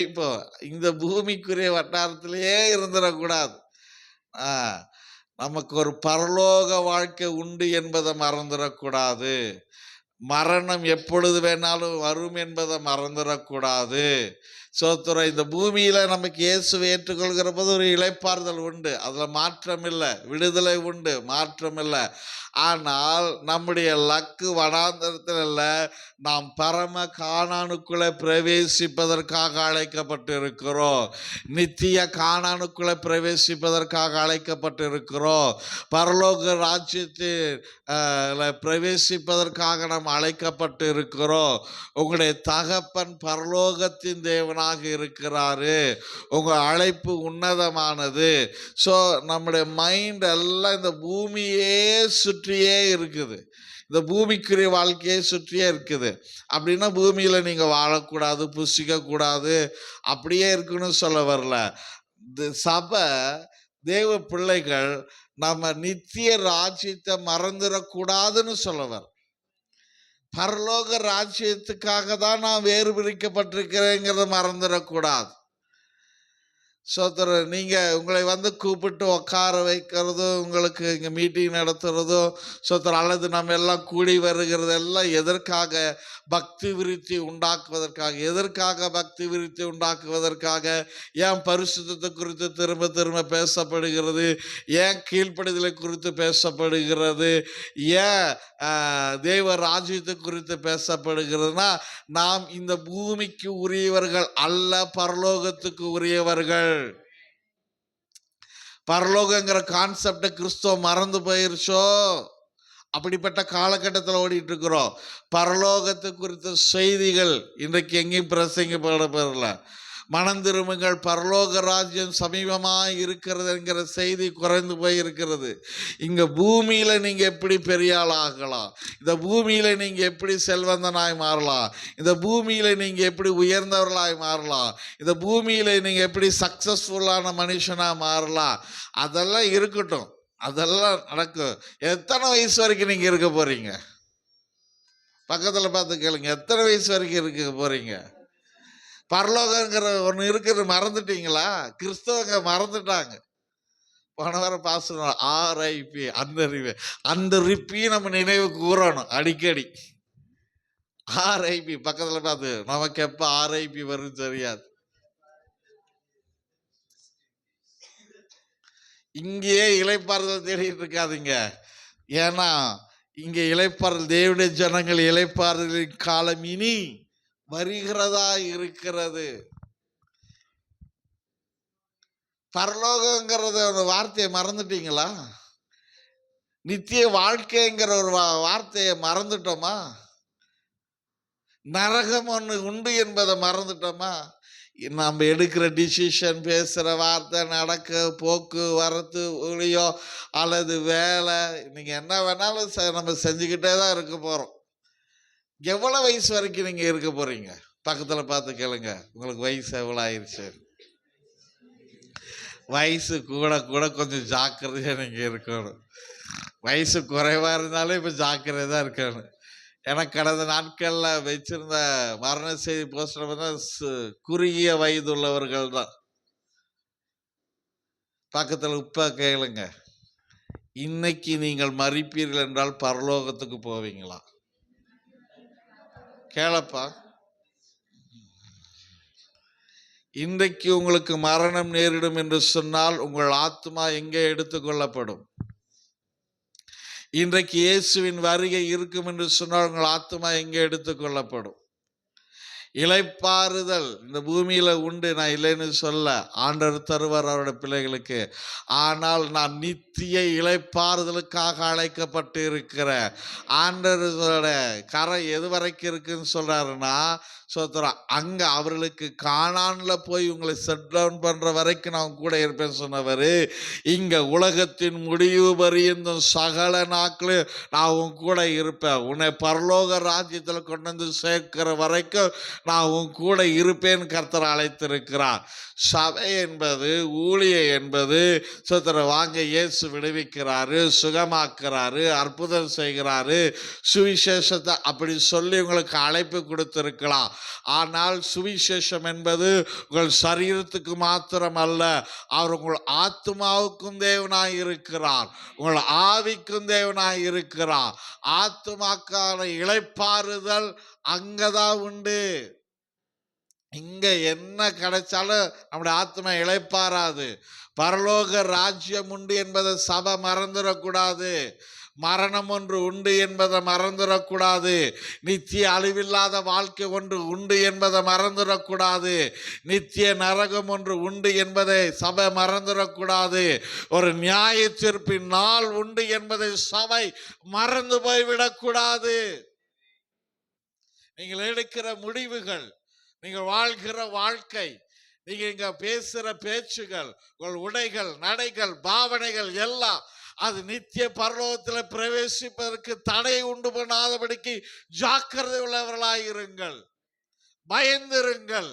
இப்போ இந்த பூமிக்குரிய வட்டாரத்திலேயே இருந்துடக்கூடாது. ஆ, நமக்கு ஒரு பரலோக வாழ்க்கை உண்டு என்பதை மறந்துடக்கூடாது. மரணம் எப்பொழுது வேணாலும் வரும் என்பதை மறந்துடக்கூடாது. சோத்துரை இந்த பூமியில் நமக்கு இயேசுவை ஏற்றுக்கொள்கிற போது ஒரு இழைப்பாறுதல் உண்டு. அதில் மாற்றம் இல்லை விடுதலை உண்டு மாற்றம் இல்லை ஆனால் நம்முடைய லக்கு வனாந்தரத்தில் அல்ல நாம் பரம காணானுக்குள்ளே பிரவேசிப்பதற்காக அழைக்கப்பட்டு இருக்கிறோம் நித்திய காணானுக்குள்ளே பிரவேசிப்பதற்காக அழைக்கப்பட்டு இருக்கிறோம் பரலோக ராஜ்யத்தில் பிரவேசிப்பதற்காக நாம் அழைக்கப்பட்டு இருக்கிறோம் உங்களுடைய தகப்பன் பரலோகத்தின் தேவனாக இருக்கிறாரு. உங்கள் அழைப்பு உன்னதமானது. ஸோ நம்முடைய மைண்ட் எல்லாம் இந்த பூமியே சுற்றியே இருக்குது. இந்த பூமிக்குரிய வாழ்க்கையை சுற்றியே இருக்குது. அப்படின்னா பூமியில் நீங்கள் வாழக்கூடாது புசிக்கக்கூடாது அப்படியே இருக்குன்னு சொல்ல வரல. இந்த சபை தேவ பிள்ளைகள் நம்ம நித்திய ராஜ்யத்தை மறந்துடக்கூடாதுன்னு சொல்லவர் பரலோக ராஜ்யத்துக்காக தான் நான் வேறு பிரிக்கப்பட்டிருக்கிறேங்கிறத மறந்துடக்கூடாது. சோதர நீங்கள் உங்களை வந்து கூப்பிட்டு உட்கார வைக்கிறதும் உங்களுக்கு இங்கே மீட்டிங் நடத்துகிறதும் சோதர அல்லது நம்ம எல்லாம் கூடி வருகிறது எல்லாம் எதற்காக? பக்தி விருத்தி உண்டாக்குவதற்காக. எதற்காக பக்தி விருத்தி உண்டாக்குவதற்காக? ஏன் பரிசுத்தத்தை குறித்து திரும்ப திரும்ப பேசப்படுகிறது? ஏன் கீழ்ப்படுதலை குறித்து பேசப்படுகிறது? ஏன் தெய்வ தேவ ராஜ்யத்தை குறித்து பேசப்படுகிறதுனா நாம் இந்த பூமிக்கு உரியவர்கள் அல்ல பரலோகத்துக்கு உரியவர்கள். பரலோகங்கிற கான்செப்டை கிறிஸ்துவ மறந்து போயிருச்சோ? அப்படிப்பட்ட காலகட்டத்தில் ஓடிட்டு இருக்கிறோம் பரலோகத்தை குறித்த செய்திகள் இன்றைக்கு எங்கேயும் பிரசங்கப்படப்படல மனம் மனந்திரும்புங்கள். பரலோக ராஜ்யம் சமீபமாக இருக்கிறது என்கிற செய்தி குறைந்து போயிருக்கிறது. இங்கே பூமியில் நீங்கள் எப்படி பெரிய ஆகலாம்? இந்த பூமியில் நீங்கள் எப்படி செல்வந்தனாய் மாறலாம்? இந்த பூமியில் நீங்கள் எப்படி உயர்ந்தவர்களாய் மாறலாம்? இந்த பூமியில் நீங்கள் எப்படி சக்ஸஸ்ஃபுல்லான மனுஷனாக மாறலாம்? அதெல்லாம் இருக்கட்டும். அதெல்லாம் நடக்கும். எத்தனை வயசு வரைக்கும் நீங்கள் இருக்க போகிறீங்க பக்கத்தில் பார்த்து கேளுங்க. எத்தனை வயசு வரைக்கும் இருக்க போகிறீங்க பரலோகங்கிற ஒன்று இருக்கிறது மறந்துட்டீங்களா? கிறிஸ்தவங்க மறந்துட்டாங்க. போன வாரம் பாசனம் ஆர்ஐபி அந்த ரிவி அந்த ரிப்பி நம்ம நினைவு கூறணும் அடிக்கடி. ஆர்ஐபி பக்கத்தில் பார்த்து நமக்கு எப்போ ஆர்ஐபி வரும்னு தெரியாது. இங்கேயே இலைப்பாறுதல் தேடிட்டு இருக்காதீங்க. ஏன்னா இங்கே இலைப்பாறுதல் தேவனுடைய ஜனங்கள் இலைப்பாறுதலின் காலம் இனி வருகிறதா இருக்கிறது. பரலோகங்கிறத ஒரு வார்த்தையை மறந்துட்டீங்களா? நித்திய வாழ்க்கைங்கிற ஒரு வா- வார்த்தையை மறந்துட்டோமா? நரகம் ஒன்று உண்டு என்பதை மறந்துட்டோமா? நம்ம எடுக்கிற டிசிஷன் பேசுகிற வார்த்தை நடக்க போக்கு வரத்து ஒளியோ அல்லது வேலை நீங்கள் என்ன வேணாலும் செ- நம்ம செஞ்சுக்கிட்டே தான் இருக்க போகிறோம் எவ்வளோ வயசு வரைக்கும் நீங்கள் இருக்க போகிறீங்க பக்கத்தில் பார்த்து கேளுங்க. உங்களுக்கு வயசு எவ்வளோ ஆயிடுச்சு வயசு கூட கூட கொஞ்சம் ஜாக்கிரதையாக நீங்கள் இருக்கணும். வயசு குறைவாக இருந்தாலும் இப்போ ஜாக்கிரதையாக இருக்கணும். எனக்கு கடந்த நாட்களில் வச்சுருந்த மரண செய்தி போஸ்டர் பார்த்தா சு- குறுகிய வயது உள்ளவர்கள் தான். பக்கத்தில் உப்பா கேளுங்க. இன்னைக்கு நீங்கள் மறிப்பீர்கள் என்றால் பரலோகத்துக்கு போவீங்களா? கேளப்பா. இன்றைக்கு உங்களுக்கு மரணம் நேரிடும் என்று சொன்னால் உங்கள் ஆத்மா எங்கே எடுத்துக்கொள்ளப்படும் இன்றைக்கு இயேசுவின் வருகை இருக்கும் என்று சொன்னால் உங்கள் ஆத்மா எங்கே எடுத்துக்கொள்ளப்படும் இலைப்பாறுதல் இந்த பூமியில் உண்டு நான் இல்லைன்னு சொல்ல. ஆண்டவர் தருவார் அவருடைய பிள்ளைகளுக்கு. ஆனால் நான் நித்திய இலைப்பாறுதலுக்காக அழைக்கப்பட்டு இருக்கிறேன். ஆண்டவரோட கரை எது வரைக்கும் இருக்குன்னு சொல்கிறாருன்னா சோத்திரம் அங்கே அவர்களுக்கு காணான்ல போய் உங்களை செட் டவுன் பண்ணுற வரைக்கும் நான் கூட இருப்பேன் சொன்னவர். இங்கே உலகத்தின் முடிவு பரியந்தும் சகல நாட்களும் நான் உன் கூட இருப்பேன். உன்னை பரலோக ராஜ்யத்தில் கொண்டு வந்து சேர்க்கிற வரைக்கும் நான் உன் கூட இருப்பேன் கர்த்தர் அழைத்திருக்கிறார். சபை என்பது ஊழிய என்பது சோத்திர வாங்க இயேசு விடுவிக்கிறாரு சுகமாக்குறாரு அற்புதம் செய்கிறாரு சுவிசேஷத்தை அப்படி சொல்லி உங்களுக்கு அழைப்பு கொடுத்துருக்கலாம். ஆனால் சுவிசேஷம் என்பது உங்கள் சரீரத்துக்கு மாத்திரம் அல்ல அவர் உங்கள் ஆத்மாவுக்கும் தேவனாய் இருக்கிறார் உங்கள் ஆவிக்கும் தேவனாய் இருக்கிறார். ஆத்மாக்கான இழைப்பாறுதல் அங்கதான் உண்டு. இங்க என்ன கிடைச்சாலும் நம்முடைய ஆத்மா இழைப்பாராது பரலோக ராஜ்யம் உண்டு என்பதை சபை மறந்துடக்கூடாது. மரணம் ஒன்று உண்டு என்பதை மறந்துடக்கூடாது. நித்திய அழிவில்லாத வாழ்க்கை ஒன்று உண்டு என்பதை மறந்துடக்கூடாது. நித்திய நரகம் ஒன்று உண்டு என்பதை சபை மறந்துடக்கூடாது. ஒரு நியாய தீர்ப்பின் நாள் உண்டு என்பதை சபை மறந்து போய்விடக்கூடாது. நீங்கள் எடுக்கிற முடிவுகள் நீங்கள் வாழ்கிற வாழ்க்கை நீங்கள் இங்கே பேசுகிற பேச்சுகள் உங்கள் உடைகள் நடைகள் பாவனைகள் எல்லாம் அது நித்திய பரலோகத்தில் பிரவேசிப்பதற்கு தடை உண்டு பண்ணாதபடிக்கு ஜாக்கிரதை உள்ளவர்களாயிருங்கள் பயந்திருங்கள்.